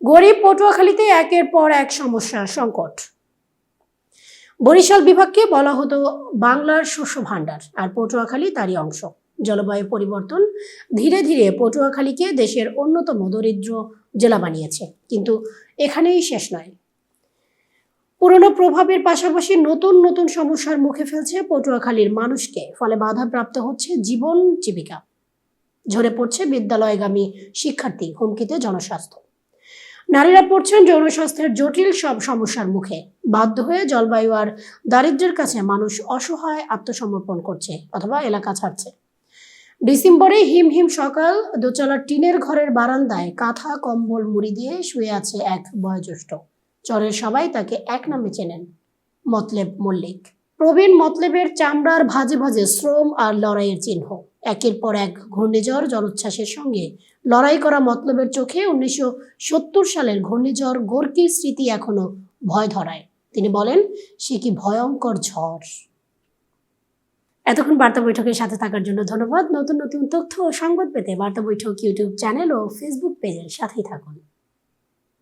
গরিব পটুয়াখালীতে একের পর এক সমস্যা, সংকট। বরিশাল বিভাগকে বলা হতো বাংলার শস্য ভাণ্ডার, আর পটুয়াখালী তারই অংশ। জলবায়ু পরিবর্তন ধীরে ধীরে পটুয়াখালীকে দেশের অন্যতম দরিদ্র জেলা বানিয়েছে, কিন্তু এখানেই শেষ নয়। পুরনো প্রভাবের পাশাপাশি নতুন নতুন সমস্যার মুখে ফেলছে পটুয়াখালীর মানুষকে, ফলে বাধাপ্রাপ্ত হচ্ছে জীবন জীবিকা। ঝরে পড়ছে বিদ্যালয়গামী শিক্ষার্থী, হুমকিতে জনস্বাস্থ্য। নারীরা পড়ছেন জনস্বাস্থ্যের জটিল সব সমস্যার মুখে। বাধ্য হয়ে জলবায়ু আর দারিদ্র্যের কাছে মানুষ অসহায় আত্মসমর্পণ করছে অথবা এলাকা ছাড়ছে। ডিসেম্বরে হিম হিম সকাল দোতলার টিনের ঘরের বারান্দায় কাঁথা, কম্বল, মুড়ি দিয়ে শুয়ে আছে এক বয়োজ্যেষ্ঠ। চরের সবাই তাকে এক নামে চেনেন, মতলেব মল্লিক। প্রবীণ মতলেবের চামড়ার ভাজে ভাজে শ্রম আর লড়াইয়ের চিহ্ন। একের পর এক ঘূর্ণিঝড় জলোচ্ছ্বাসের সঙ্গে লড়াই করা মতলবের চোখে উনিশশো সত্তর সালের ঘূর্ণিঝড় গোর্কির স্মৃতি এখনও ভয় ধরায়। তিনি বলেন, সে কি ভয়ঙ্কর ঝড়। এতক্ষণ বার্তা বৈঠকের সাথে থাকার জন্য ধন্যবাদ। নতুন নতুন তথ্য ও সংবাদ পেতে বার্তা বৈঠক, ইউটিউব চ্যানেল ও ফেসবুক পেজের সাথেই থাকুন।